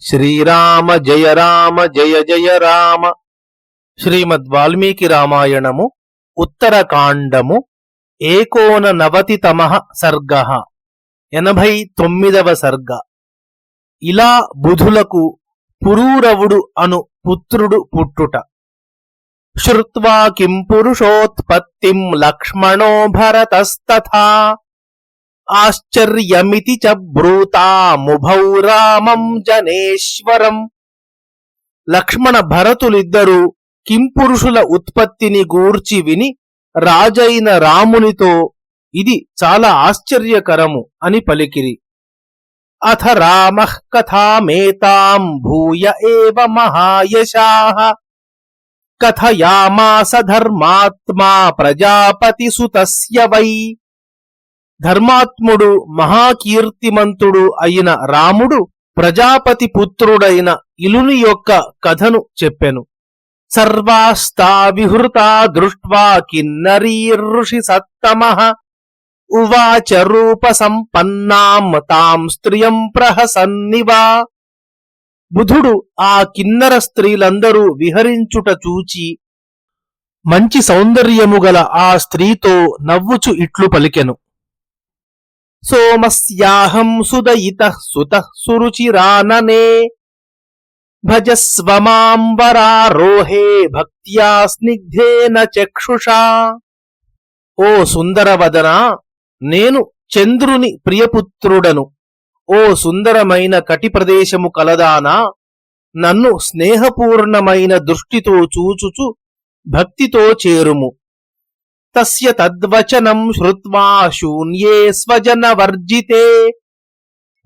శ్రీరామ జయ రామ జయ జయ రామ. శ్రీమద్ వాల్మీకి రామాయణము ఉత్తరకాండము ఏకోన నవతితమ సర్గ. ఎనభై తొమ్మిదవ సర్గ. ఇలా బుధులకు పురూరవుడు అను పుత్రుడు పుట్టుట. శ్రుత్వా కిం పురుషోత్పత్తిం లక్ష్మణో భరతస్తథా. ఆశ్చర్యమితి చ బ్రూతాముభౌ రామం జనేశ్వరం. లక్ష్మణ భరతులిద్దరూ కింపురుషుల ఉత్పత్తిని గూర్చి విని రాజైన రామునితో ఇది చాలా ఆశ్చర్యకరము అని పలికిరి. అథ రామ కథామేతాం భూయ ఏవ మహాయశాః. కథయామాస ధర్మాత్మా ప్రజాపతి సుతస్య వై. ధర్మాత్ముడు మహాకీర్తిమంతుడు అయిన రాముడు ప్రజాపతి పుత్రుడైన ఇలుని యొక్క కథను చెప్పెను. సర్వాస్తా విహృతా దృష్ట్వా కిన్నరీర్షి సత్తమ. ఉవాచ రూప సంపన్నాం తాం స్త్రియం ప్రహసన్నివా బుధుడు ఆ కిన్నర స్త్రీలందరూ విహరించుట చూచి మంచి సౌందర్యము గల ఆ స్త్రీతో నవ్వుచు ఇట్లు పలికెను. సోమస్యాహం సుదయిత సుత సురుచిరాననే భజస్వమాంబరారోహే భక్త్యా స్నిగ్ధేన చక్షుషా ఓ సుందరవదనా నేను చంద్రుని ప్రియపుత్రుడను। ఓ సుందరమైన కటి ప్రదేశము కలదానా నన్ను స్నేహపూర్ణమైన దృష్టితో చూచుచు భక్తితో చేరుము। తస్య తద్వచనం శ్రుత్వా శూన్యే స్వజన వర్జితే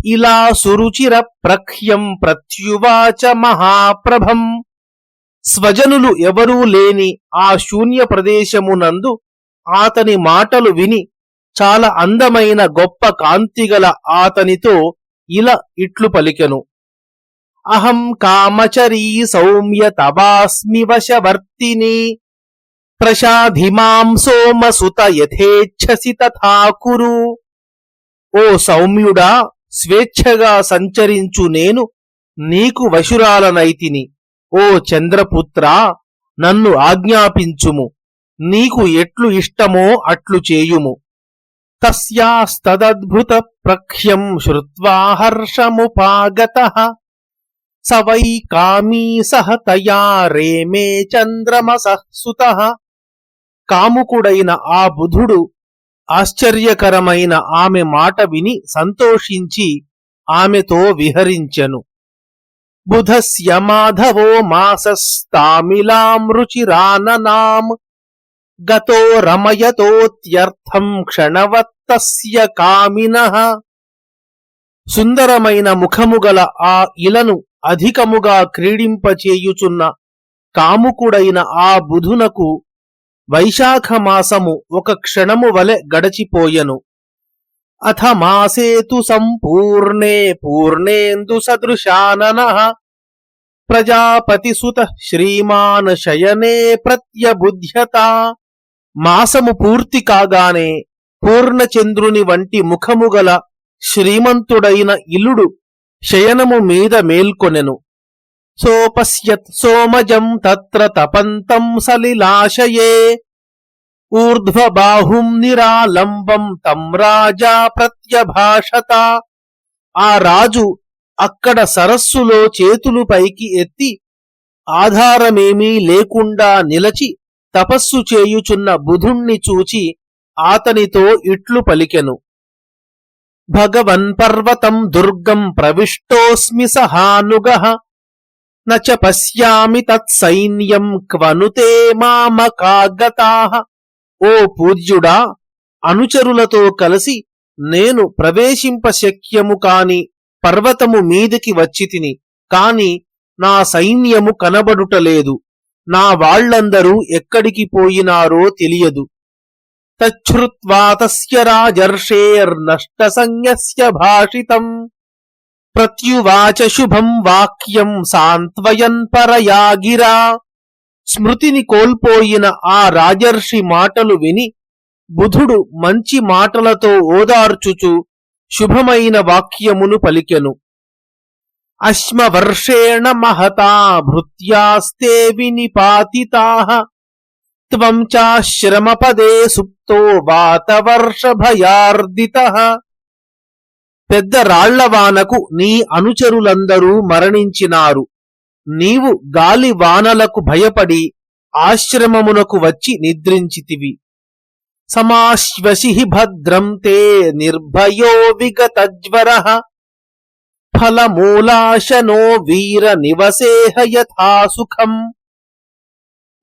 ఇలా సురుచిర ప్రఖ్యం ప్రత్యువాచ మహాప్రభం స్వజనులు ఎవరూ లేని ఆ శూన్య ప్రదేశమునందు ఆతని మాటలు విని చాలా అందమైన గొప్ప కాంతిగల ఆతనితో ఇలా ఇట్లు పలికెను। అహం కామచరీ సౌమ్య తవాస్మి వశవర్తిని। ప్రసాధిమాం సోమసుత యథేచ్ఛసి తథా కురు ఓ సౌమ్యుడా స్వేచ్ఛగా సంచరించు నేను నీకు వశురాలనైతిని. ఓ చంద్రపుత్ర నన్ను ఆజ్ఞాపించుము. నీకు ఎట్లు ఇష్టమో అట్లు చేయుము. తస్యాస్తద్భుత ప్రఖ్యం శ్రుత్వా హర్షముపాగత సవై కామీ సహ తయా రేమే చంద్రమసః సుతః। కాముకుడైన ఆ బుధుడు ఆశ్చర్యకరమైన ఆమె మాట విని సంతోషించి ఆమెతో విహరించెను. బుధస్య మాధవో మాసస్తామిలాం రుచిరాననాం గతో రమయతోత్యర్థం క్షణవత్తస్య కామినః. సుందరమైన ముఖము గల ఆ ఇలను అధికముగా క్రీడింపచేయుచున్న కాముకుడైన ఆ బుధునకు వైశాఖ మాసము ఒక క్షణము వలె గడచిపోయెను. అథ మాసేతు సంపూర్ణే పూర్ణేందు సదృశానన. ప్రజాపతిసుత శ్రీమాన్ శయనే ప్రత్యబుధ్యత. మాసము పూర్తి కాగానే పూర్ణచంద్రుని వంటి ముఖము గల శ్రీమంతుడైన ఇల్లుడు శయనము మీద మేల్కొనెను. సోపశ్యత్ సోమజం తత్ర తపంతం సలిలాశయే. ఊర్ధ్వబాహుం నిరాలంబం తం రాజా ప్రత్యభాషత ఆ రాజు అక్కడ సరస్సులో చేతులు పైకి ఎత్తి ఆధారమేమీ లేకుండా నిలచి తపస్సు చేయుచున్న బుధుణ్ణి చూచి ఆతనితో ఇట్లు పలికెను. భగవన్ పర్వతం దుర్గం ప్రవిష్టోస్మి సహానుగ నచ పశ్యామి తత్సైన్యం క్వనుతే మామకాగతాః। ఓ పూజ్యుడా అనుచరులతో కలిసి నేను ప్రవేశింప శక్యము కాని పర్వతము మీదికి వచ్చి తిని కాని నా సైన్యము కనబడుటలేదు నా వాళ్ళందరూ ఎక్కడికి పోయినారో తెలియదు. తచ్చుత్వా తస్య రాజర్షేర్నష్ట సంజ్ఞస్య భాషితం. ప్రత్యువాచ శుభం వాక్యం సాంత్వయన్ పరయా గిరా స్మృతిని కోల్పోయిన ఆ రాజర్షి మాటలు విని బుధుడు మంచి మాటలతో ఓదార్చుచు శుభమైన వాక్యమును పలికెను. అశ్మవర్షేణ మహతా భృత్యాస్తే వినిపాతితా. త్వం చాశ్రమపదే సుప్తో వాతవర్షభయార్దిత. పెద్ద రాళ్ళవానకు నీ అనుచరులందరూ మరణించినారు. నీవు గాలి వానలకు భయపడి ఆశ్రమమునకు వచ్చి నిద్రించితివి. సమాశ్వసి భద్రం తే నిర్భయో విగతజ్వర ఫలమూలాశనో వీర నివసేహ యథా సుఖం.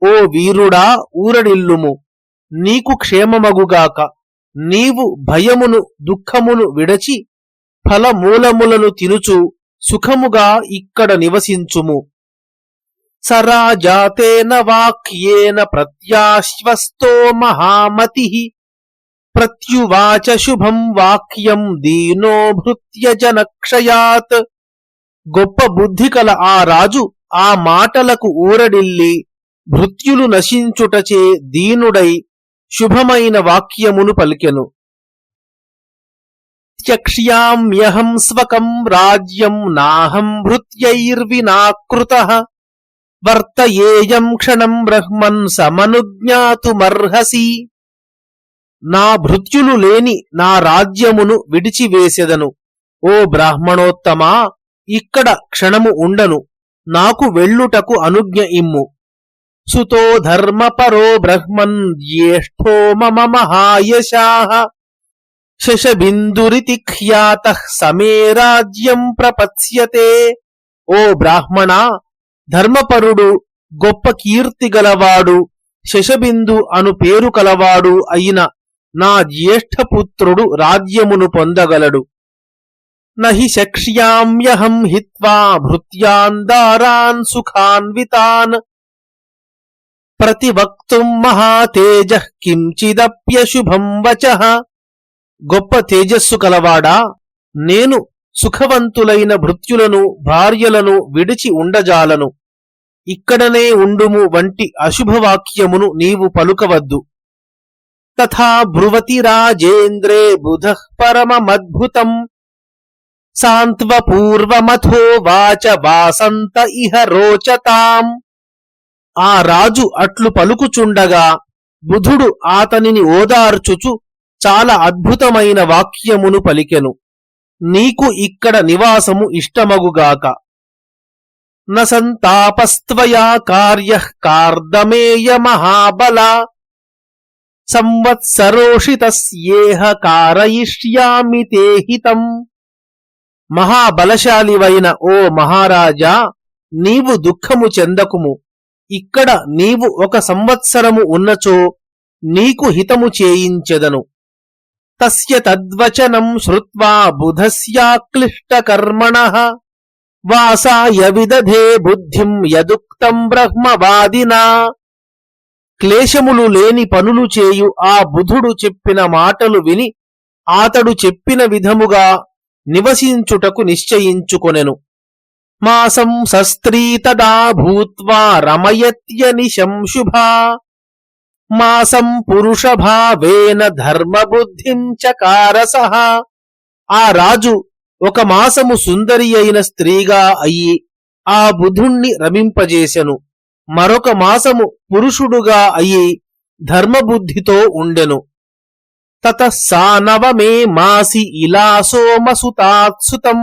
ఓ వీరుడా ఊరడిల్లుము. నీకు క్షేమమగుగాక. నీవు భయమును దుఃఖమును విడచి ఫలమూలములను తినుచు సుఖముగా ఇక్కడ నివసించుము. సరాజాతేన వాక్యేన ప్రత్యాశ్వస్తో మహామతి. ప్రత్యువాచ శుభం వాక్యం దీనో భృత్యజనక్షయాత్ గొప్ప బుద్ధి కల ఆ రాజు ఆ మాటలకు ఊరడిల్లి భృత్యులు నశించుటచే దీనుడై శుభమైన వాక్యమును పలికెను. త్యక్ష్యామ్యహం స్వకం రాజ్యం నాహం భృత్యైర్వినాకృత. వర్తయేయం క్షణం బ్రహ్మన్ సమనుజ్ఞాతుమర్హసి నా భృత్యులు లేని నా రాజ్యమును విడిచివేసెదను। ఓ బ్రాహ్మణోత్తమా ఇక్కడ క్షణము ఉండను నాకు వెళ్ళుటకు అనుజ్ఞ ఇమ్ము। సుతో ధర్మపరో బ్రహ్మన్ జ్యేష్ఠో మమ మహాయశాహ శశబిందురితి ఖ్యాత సమే రాజ్యం ప్రపత్స్యతే। ఓ బ్రాహ్మణ ధర్మపరుడు గొప్ప కీర్తి గలవాడు శశబిందు అను పేరు కలవాడు అయిన నా జ్యేష్ఠపుత్రుడు రాజ్యమును పొందగలడు. నహి శక్ష్యామ్యహం హిత్వా భృత్యాందారాన్ సుఖాన్వితాన్. ప్రతివక్తుం మహాతేజ కించిదప్యశుభం వచ. గొప్ప తేజస్సు కలవాడా? నేను సుఖవంతులైన భృత్యులను భార్యలను విడిచి ఉండజాలను. ఇక్కడనే ఉండుము వంటి అశుభవాక్యమును నీవు పలుకవద్దు. తథా బ్రువతి రాజేంద్రే బుధ పరమమద్భుతం. సాంత్వపూర్వమథో వాచ వాసంత ఇహ రోచతాం. ఆ రాజు అట్లు పలుకుచుండగా బుధుడు ఆతనిని ఓదార్చుచు చాలా అద్భుతమైన వాక్యమును పలికెను. నీకు ఇక్కడ నివాసము ఇష్టమగుగాక. సంతాపస్త్వయా కార్య కార్దమేయ మహాబల. సంవత్సరోషితస్యేహ కారయిష్యామి తే హితం. మహాబలశాలివైన ఓ మహారాజా నీవు దుఃఖము చెందకుము. ఇక్కడ నీవు ఒక సంవత్సరము ఉన్నచో నీకు హితము చేయించెదను. తస్య తద్వచనం శ్రుత్వా బుధస్యాక్లిష్టకర్మణ. వాసాయ విదధే బుద్ధిం యదుక్తం బ్రహ్మవాదినా. క్లేశములు లేని పనులు చేయు ఆ బుధుడు చెప్పిన మాటలు విని ఆతడు చెప్పిన విధముగా నివసించుటకు నిశ్చయించుకొనెను. మాసం సస్త్రీ తదా భూత్వా రమయత్యనిశం శుభా. మాసం పురుషభావేన ధర్మబుద్ధిం చకారసః ఆ రాజు ఒక మాసము సుందరి అయిన స్త్రీగా అయి ఆ బుధుణ్ణి రమింపజేసెను. మరొక మాసము పురుషుడుగా అయి ధర్మబుద్ధితో ఉండెను. తత సానవమే మాసి ఇలా సోమసుతాత్సుతం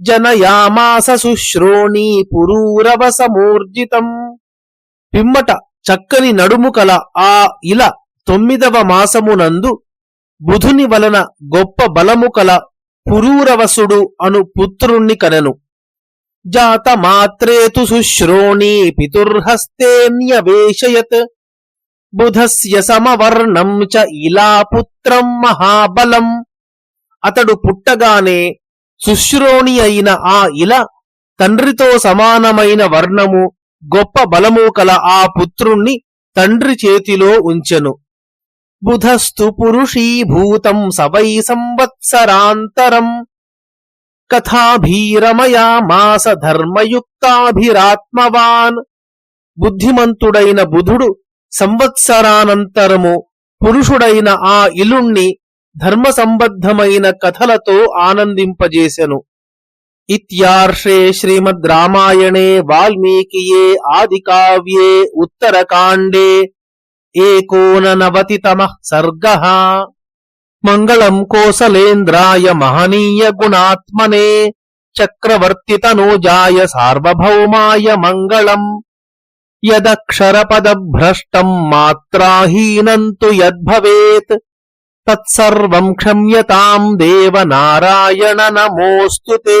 జనయామాస శుశ్రోణీ పురూరవసమూర్జితం పిమ్మట చక్కని నడుము కల ఆ ఇల తొమ్మిదవ మాసమునందు బుధుని వలన గొప్ప బలము కల పురూరవసుడు అను పుత్రుణ్ణి కనెను. జాతమాత్రేతు శుశ్రోణి పితుర్హస్తేన్యవేశయత్ బుధస్య సమవర్ణం చ ఇలా పుత్రం మహాబలం. అతడు పుట్టగానే శుశ్రోణి అయిన ఆ ఇల తండ్రితో సమానమైన వర్ణము గొప్ప బలము కల ఆ పుత్రుణ్ణి తండ్రి చేతిలో ఉంచెను. బుధస్తు పురుషీభూతం సవై సంవత్సరాంతరం. కథాభీరమయామాస ధర్మయుక్తాభిరాత్మవాన్. బుద్ధిమంతుడైన బుధుడు సంవత్సరానంతరము పురుషుడైన ఆ ఇలుణ్ణి ధర్మ సంబద్ధమైన కథలతో ఆనందింపజేశను ఇత్యార్షే శ్రీమద్ రామాయణే వాల్మీకియే ఆదికావ్యే ఉత్తరకాండే. ఏకోననవతితమ సర్గ మంగళం కోసలేంద్రాయ మహనీయ గుణాత్మనే చక్రవర్తితనూజాయ సార్వభౌమాయ మంగళం యదక్షరపదభ్రష్టం మాత్రాహీనంతు యద్భవేత్ తత్సర్వం క్షమ్యతాం దేవ నారాయణ నమోస్తుతే